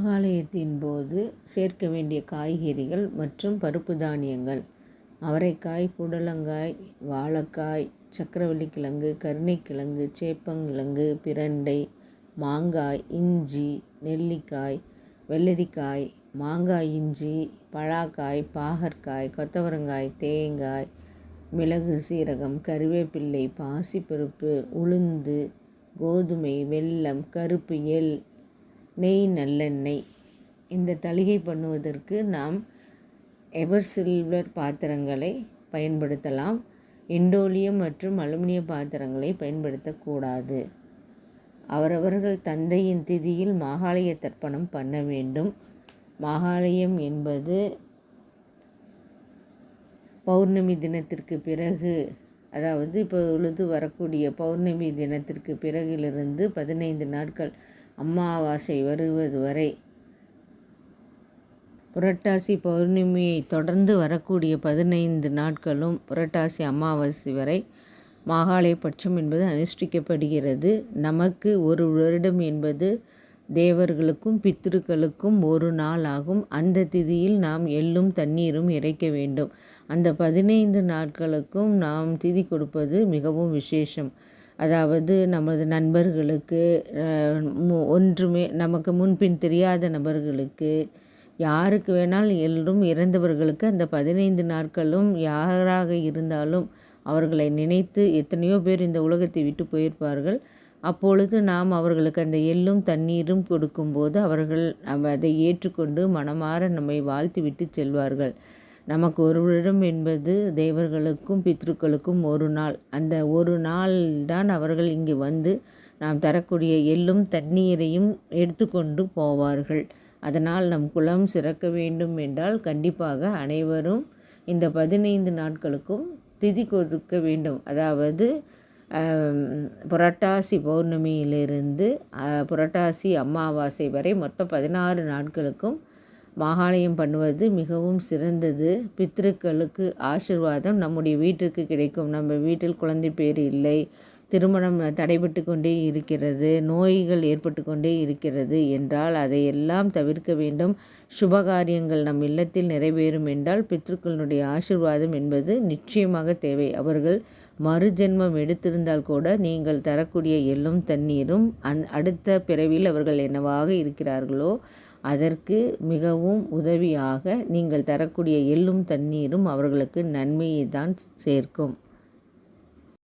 மாகாளயத்தின் போது சேர்க்க வேண்டிய காய்கறிகள் மற்றும் பருப்பு தானியங்கள். அவரைக்காய் புடலங்காய் வாழைக்காய் சக்கரவள்ளி கிழங்கு கருணைக்கிழங்கு சேப்பங்கிழங்கு பிரண்டை மாங்காய் இஞ்சி நெல்லிக்காய் வெள்ளரிக்காய் மாங்காய் இஞ்சி பலாக்காய் பாகற்காய் கொத்தவரங்காய் தேங்காய் மிளகு சீரகம் கருவேப்பிள்ளை பாசிப்பருப்பு உளுந்து கோதுமை வெல்லம் கருப்பு எள் நெய் நல்லெண்ணெய். இந்த தளிகை பண்ணுவதற்கு நாம் எவர் சில்வர் பாத்திரங்களை பயன்படுத்தலாம். இண்டோலியம் மற்றும் அலுமினிய பாத்திரங்களை பயன்படுத்தக்கூடாது. அவரவர்கள் தந்தையின் திதியில் மாகாளய தர்ப்பணம் பண்ண வேண்டும். மாகாளயம் என்பது பௌர்ணமி தினத்திற்கு பிறகு அதாவது இப்போ உழுது வரக்கூடிய பௌர்ணமி தினத்திற்கு பிறகிலிருந்து பதினைந்து நாட்கள் அமாவாசை வருவது வரை. புரட்டாசி பௌர்ணமியை தொடர்ந்து வரக்கூடிய பதினைந்து நாட்களும் புரட்டாசி அமாவாசை வரை மாகாளய பட்சம் என்பது அனுஷ்டிக்கப்படுகிறது. நமக்கு ஒரு வருடம் என்பது தேவர்களுக்கும் பித்திருக்களுக்கும் ஒரு நாள் ஆகும். அந்த திதியில் நாம் எள்ளும் தண்ணீரும் இறைக்க வேண்டும். அந்த பதினைந்து நாட்களுக்கும் நாம் திதி கொடுப்பது மிகவும் விசேஷம். அதாவது நமது நண்பர்களுக்கு ஒன்றுமே நமக்கு முன்பின் தெரியாத நபர்களுக்கு யாருக்கு வேணாலும் எல்லோரும் இறந்தவர்களுக்கு அந்த பதினைந்து நாட்களும் யாராக இருந்தாலும் அவர்களை நினைத்து எத்தனையோ பேர் இந்த உலகத்தை விட்டு போயிருப்பார்கள். அப்பொழுது நாம் அவர்களுக்கு அந்த எள்ளும் தண்ணீரும் கொடுக்கும்போது அவர்கள் அதை ஏற்றுக்கொண்டு மனமாற நம்மை வாழ்த்து விட்டு செல்வார்கள். நமக்கு ஒரு வருடம் என்பது தேவர்களுக்கும் பித்ருக்களுக்கும் ஒரு நாள். அந்த ஒரு நாள் தான் அவர்கள் இங்கு வந்து நாம் தரக்கூடிய எள்ளும் தண்ணீரையும் எடுத்துக்கொண்டு போவார்கள். அதனால் நம் குலம் சிறக்க வேண்டும் என்றால் கண்டிப்பாக அனைவரும் இந்த பதினைந்து நாட்களுக்கும் திதி கொடுக்க வேண்டும். அதாவது புரட்டாசி பௌர்ணமியிலிருந்து புரட்டாசி அமாவாசை வரை மொத்தம் பதினாறு நாட்களுக்கும் மகாலயம் பண்ணுவது மிகவும் சிறந்தது. பித்ருக்களுக்கு ஆசிர்வாதம் நம்முடைய வீட்டிற்கு கிடைக்கும். நம்ம வீட்டில் குழந்தை பேர் இல்லை. திருமணம் தடைபட்டு கொண்டே இருக்கிறது. நோய்கள் ஏற்பட்டு கொண்டே இருக்கிறது என்றால் அதையெல்லாம் தவிர்க்க வேண்டும். சுபகாரியங்கள் நம் இல்லத்தில் நிறைவேறும் என்றால் பித்ருக்களுடைய ஆசிர்வாதம் என்பது நிச்சயமாக தேவை. அவர்கள் மறுஜென்மம் எடுத்திருந்தால் கூட நீங்கள் தரக்கூடிய எள்ளும் தண்ணீரும் அந் அடுத்த பிறவியில் அவர்கள் என்னவாக இருக்கிறார்களோ அதற்கு மிகவும் உதவியாக நீங்கள் தரக்கூடிய எள்ளும் தண்ணீரும் அவர்களுக்கு நன்மையை தான் சேர்க்கும்.